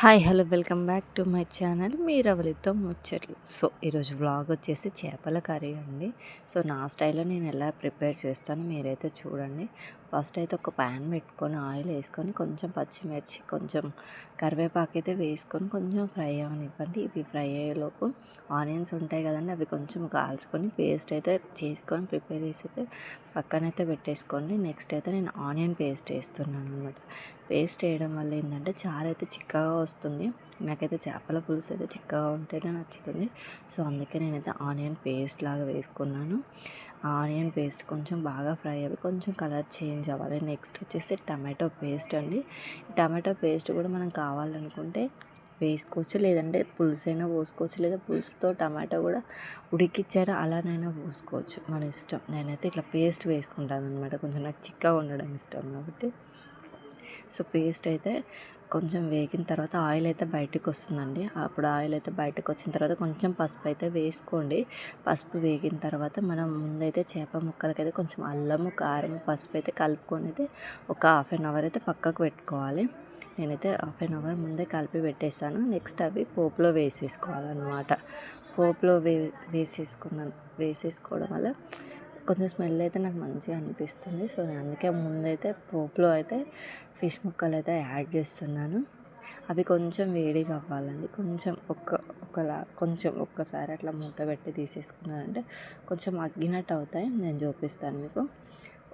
Hi hello welcome back to my channel మీరవలితో ముచ్చట్లు? So ఈరోజు vlog వచ్చేసి చేపల కర్రీ అండి. సో నా స్టైల్లో నేను ఎలా ప్రిపేర్ చేస్తాను మీరైతే చూడండి. ఫస్ట్ అయితే ఒక ప్యాన్ పెట్టుకొని ఆయిల్ వేసుకొని కొంచెం పచ్చిమిర్చి కొంచెం కరివేపాకు అయితే వేసుకొని కొంచెం ఫ్రై అవనివ్వండి. ఇవి ఫ్రై అయ్యేలోపు ఆనియన్స్ ఉంటాయి కదండి అవి కొంచెం కాల్చుకొని పేస్ట్ అయితే చేసుకొని ప్రిపేర్ చేసి అయితే పక్కనైతే పెట్టేసుకోండి. నెక్స్ట్ అయితే నేను ఆనియన్ పేస్ట్ వేస్తున్నాను అనమాట పేస్ట్ వేయడం వల్ల ఏంటంటే చారు అయితే చిక్కగా వస్తుంది. నాకైతే చేపల పులుసు అయితే చిక్కగా ఉంటేనే నచ్చుతుంది. సో అందుకే నేనైతే ఆనియన్ పేస్ట్ లాగా వేసుకున్నాను. ఆనియన్ పేస్ట్ కొంచెం బాగా ఫ్రై అవి కొంచెం కలర్ చేంజ్ అవ్వాలి. నెక్స్ట్ వచ్చేసి టమాటో పేస్ట్ అండి. టమాటో పేస్ట్ కూడా మనం కావాలనుకుంటే వేసుకోవచ్చు. లేదంటే పులుసు అయినా పోసుకోవచ్చు. లేదా పులుసుతో టమాటో కూడా ఉడికిచ్చారా అలానైనా పోసుకోవచ్చు. మన ఇష్టం. నేనైతే ఇట్లా పేస్ట్ వేసుకుంటాను అనమాట కొంచెం నాకు చిక్కగా ఉండడం ఇష్టం కాబట్టి. సో పేస్ట్ అయితే కొంచెం వేగిన తర్వాత ఆయిల్ అయితే బయటకు వస్తుందండి అప్పుడు ఆయిల్ అయితే బయటకు వచ్చిన తర్వాత కొంచెం పసుపు అయితే వేసుకోండి. పసుపు వేగిన తర్వాత మనం ముందైతే చేప ముక్కలకైతే కొంచెం అల్లము కారం పసుపు అయితే కలుపుకొని అయితే ఒక హాఫ్ అన్ అవర్ అయితే పక్కకు పెట్టుకోవాలి. నేనైతే హాఫ్ అన్ అవర్ ముందే కలిపి పెట్టేశాను. నెక్స్ట్ అవి పోపులో వేసేసుకోవాలన్నమాట. పోపులో వే వేసేసుకున్నాను వేసేసుకోవడం వల్ల కొంచెం స్మెల్ అయితే నాకు మంచిగా అనిపిస్తుంది. సో నేను అందుకే ముందైతే పోపులో అయితే ఫిష్ ముక్కలు అయితే యాడ్ చేస్తున్నాను. అవి కొంచెం వేడిగా అవ్వాలండి. కొంచెం ఒక్క ఒకలా కొంచెం ఒక్కసారి అట్లా మూత పెట్టి తీసేసుకున్నారంటే కొంచెం అగ్గినట్టు అవుతాయి. నేను చూపిస్తాను మీకు.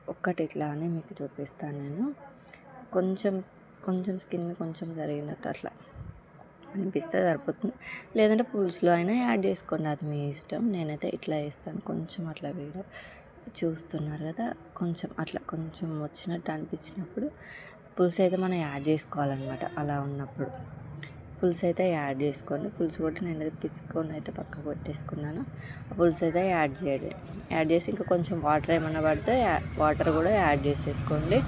ఒక్కటి ఇట్లా అని మీకు చూపిస్తాను నేను. కొంచెం కొంచెం స్కిన్ కొంచెం జరిగినట్టు అట్లా అనిపిస్తే సరిపోతుంది. లేదంటే పులుసులో అయినా యాడ్ చేసుకోండి. అది మీ ఇష్టం. నేనైతే ఇట్లా వేస్తాను కొంచెం అట్లా వేయడం. చూస్తున్నారు కదా కొంచెం అట్లా కొంచెం వచ్చినట్టు అనిపించినప్పుడు పులుసు అయితే మనం యాడ్ చేసుకోవాలన్నమాట అలా ఉన్నప్పుడు. పులుసు అయితే యాడ్ చేసుకోండి. పులుసు కూడా నేను పిసుకొని అయితే పక్కకు పెట్టేసుకున్నాను. ఆ పులుసు అయితే యాడ్ చేయండి. యాడ్ చేసి ఇంకా కొంచెం వాటర్ ఏమైనా పడితే వాటర్ కూడా యాడ్ చేసేసుకోండి.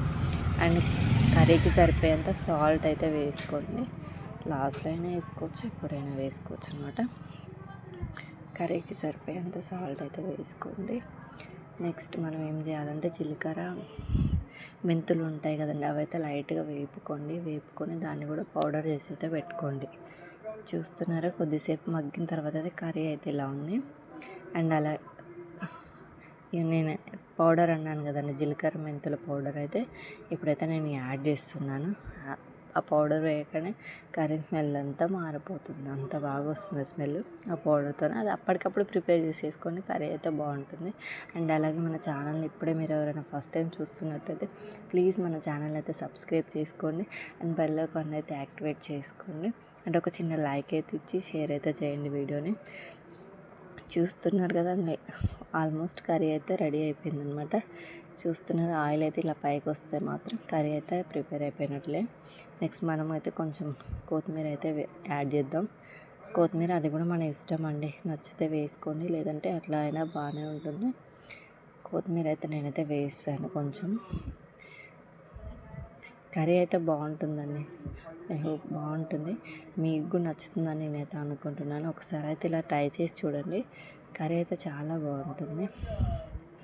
అండ్ కర్రీకి సరిపోయేంత సాల్ట్ అయితే వేసుకోండి. లాస్ట్లో అయినా వేసుకోవచ్చు ఎప్పుడైనా వేసుకోవచ్చు అనమాట కర్రీకి సరిపోయేంత సాల్ట్ అయితే వేసుకోండి. నెక్స్ట్ మనం ఏం చేయాలంటే జీలకర్ర మెంతులు ఉంటాయి కదండి అవైతే లైట్గా వేపుకోండి. వేపుకొని దాన్ని కూడా పౌడర్ చేసి అయితే పెట్టుకోండి. చూస్తున్నారా? కొద్దిసేపు మగ్గిన తర్వాత అయితే కర్రీ అయితే ఇలా ఉంది. అండ్ అలా నేను పౌడర్ అన్నాను కదండి జీలకర్ర మెంతుల పౌడర్ అయితే. ఇప్పుడైతే నేను యాడ్ చేస్తున్నాను. ఆ పౌడర్ వేయగానే కర్రీ స్మెల్ అంతా మారిపోతుంది. అంత బాగా వస్తుంది స్మెల్ ఆ పౌడర్తో అది అప్పటికప్పుడు ప్రిపేర్ చేసేసుకొని కర్రీ అయితే బాగుంటుంది. అండ్ అలాగే మన ఛానల్ని ఇప్పుడే మీరు ఎవరైనా ఫస్ట్ టైం చూస్తున్నట్టయితే ప్లీజ్ మన ఛానల్ అయితే సబ్స్క్రైబ్ చేసుకోండి. అండ్ బెల్ ఐకాన్ అయితే యాక్టివేట్ చేసుకోండి. అంటే ఒక చిన్న లైక్ అయితే ఇచ్చి షేర్ అయితే చేయండి వీడియోని. చూస్తున్నారు కదా ఆల్మోస్ట్ కర్రీ అయితే రెడీ అయిపోయింది అనమాట చూస్తున్నది. ఆయిల్ అయితే ఇలా పైకి వస్తే మాత్రం కర్రీ అయితే ప్రిపేర్ అయిపోయినట్లే. నెక్స్ట్ మనం అయితే కొంచెం కొత్తిమీర అయితే యాడ్ చేద్దాం. కొత్తిమీర అది కూడా మన ఇష్టం అండి. నచ్చితే వేసుకోండి. లేదంటే అట్లా అయినా బాగానే ఉంటుంది. కొత్తిమీర అయితే నేనైతే వేస్తాను కొంచెం. కర్రీ అయితే బాగుంటుందండి. ఐ హోప్ బాగుంటుంది. మీకు కూడా నచ్చుతుందని నేనైతే అనుకుంటున్నాను. ఒకసారి అయితే ఇలా ట్రై చేసి చూడండి. కర్రీ అయితే చాలా బాగుంటుంది.